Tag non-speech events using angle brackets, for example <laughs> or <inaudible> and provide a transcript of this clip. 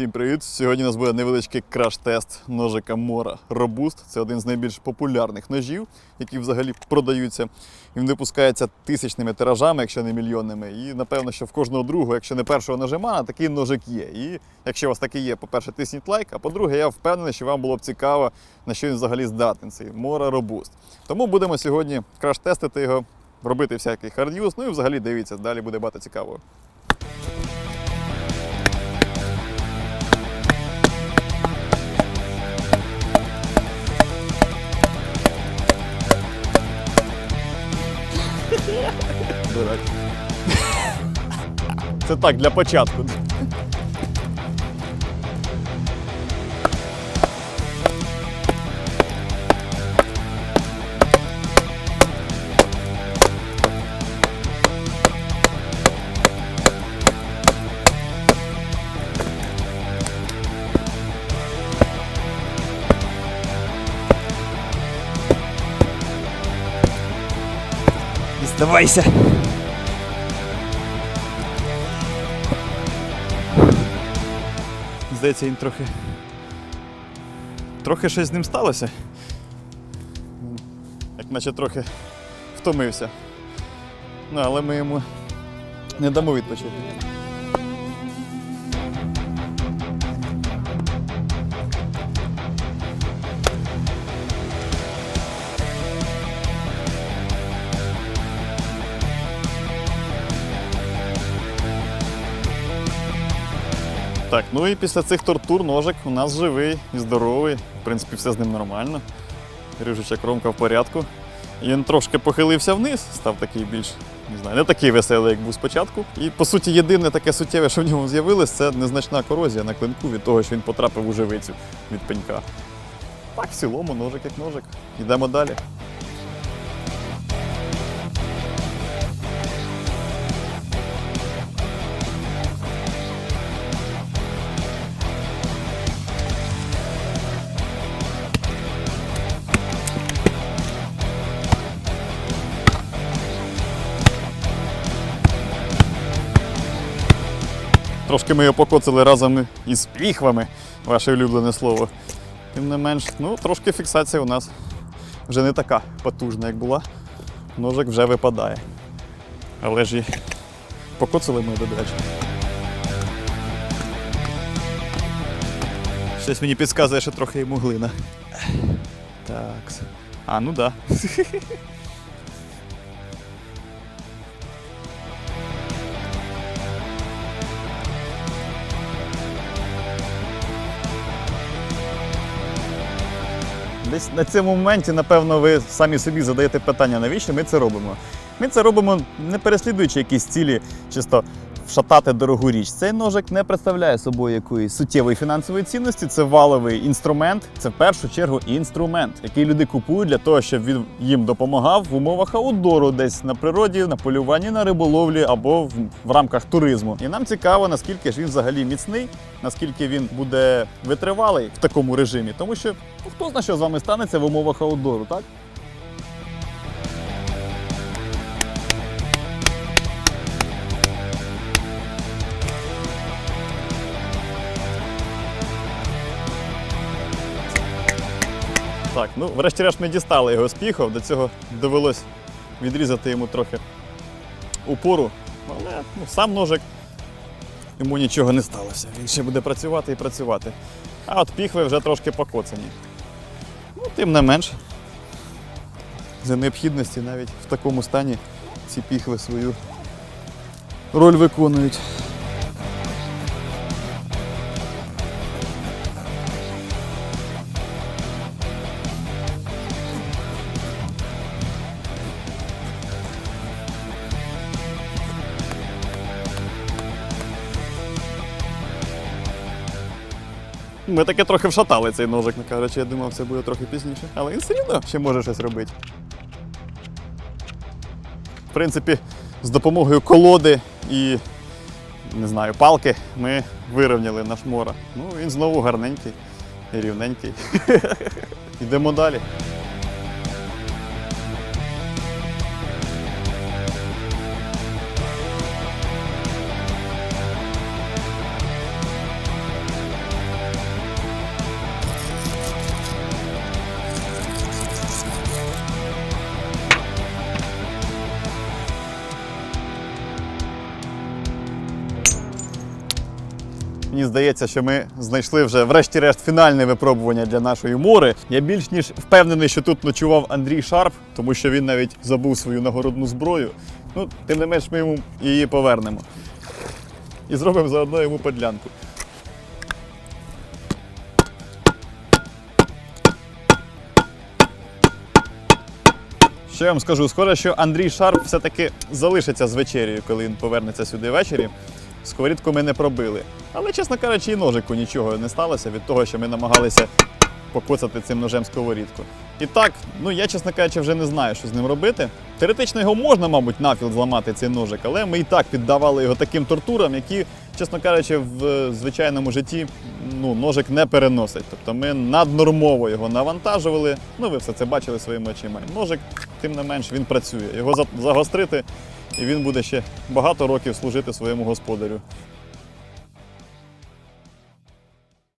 Всім привіт! Сьогодні у нас буде невеличкий краш-тест ножика Мора Robust. Це один з найбільш популярних ножів, які взагалі продаються. Він випускається тисячними тиражами, якщо не мільйонними. І напевно, що в кожного другого, якщо не першого нажимана, такий ножик є. І якщо у вас такий є, по-перше, тисніть лайк, а по-друге, я впевнений, що вам було б цікаво, на що він взагалі здатний, цей Mora Robust. Тому будемо сьогодні краш-тестити його, робити всякий хард'юз. Ну і взагалі дивіться, далі буде багато цікавого. Дурак. Це так, для початку. Здавайся. Здається, він трохи. Трохи щось з ним сталося. Як наче трохи втомився. Ну, але ми йому не дамо відпочити. Так, ну і після цих тортур ножик у нас живий і здоровий. В принципі, все з ним нормально. Ріжуча кромка в порядку. І Він трошки похилився вниз, став такий більш, не знаю, не такий веселий, як був спочатку. І по суті, єдине таке суттєве, що в ньому з'явилось, це незначна корозія на клинку від того, що він потрапив у живицю від пенька. Так, в цілому, ножик як ножик. Йдемо далі. Трошки ми його покоцали разом із піхвами, ваше улюблене слово. Тим не менш, ну, трошки фіксація у нас вже не така потужна, як була. Ножик вже випадає. Але ж і покоцали ми добряче. Щось мені підказує, що трохи йому глина. Так. А, ну так. Да. <laughs> Десь на цьому моменті, напевно, ви самі собі задаєте питання, навіщо ми це робимо. Ми це робимо не переслідуючи якісь цілі, чисто вшатати дорогу річ. Цей ножик не представляє собою якоїсь суттєвої фінансової цінності. Це валовий інструмент, це в першу чергу інструмент, який люди купують для того, щоб він їм допомагав в умовах аутдору, десь на природі, на полюванні, на риболовлі або в, в рамках туризму. І нам цікаво, наскільки ж він взагалі міцний, наскільки він буде витривалий в такому режимі, тому що ну, хто знає, що з вами станеться в умовах аутдору, так? Так, ну врешті-решт ми дістали його з піхов, до цього довелось відрізати йому трохи упору, але ну, сам ножик йому нічого не сталося. Він ще буде працювати і працювати. А от піхви вже трошки покоцані. Ну, тим не менш, за необхідності навіть в такому стані ці піхви свою роль виконують. Ми таки трохи вшатали цей ножик, не кажучи, я думав, це буде трохи пізніше. Але він все рівно ще може щось робити. В принципі, з допомогою колоди і не знаю, палки ми вирівняли наш мора. Ну, він знову гарненький і рівненький. <laughs> Йдемо далі. Мені здається, що ми знайшли вже врешті-решт фінальне випробування для нашої мори. Я більш ніж впевнений, що тут ночував Андрій Шарп, тому що він навіть забув свою нагородну зброю. Ну, тим не менш, ми йому її повернемо. І зробимо заодно йому подлянку. Що я вам скажу? Схоже, що Андрій Шарп все-таки залишиться з вечерею, коли він повернеться сюди ввечері. Сковорідку ми не пробили. Але, чесно кажучи, і ножику нічого не сталося від того, що ми намагалися покоцати цим ножем сковорідку. І так, ну я, чесно кажучи, вже не знаю, що з ним робити. Теоретично його можна, мабуть, навпіл зламати цей ножик, але ми і так піддавали його таким тортурам, які, чесно кажучи, в е, звичайному житті ну, ножик не переносить. Тобто ми наднормово його навантажували. Ну, ви все це бачили своїми очима. Ножик, тим не менш, він працює. Його загострити, і він буде ще багато років служити своєму господарю.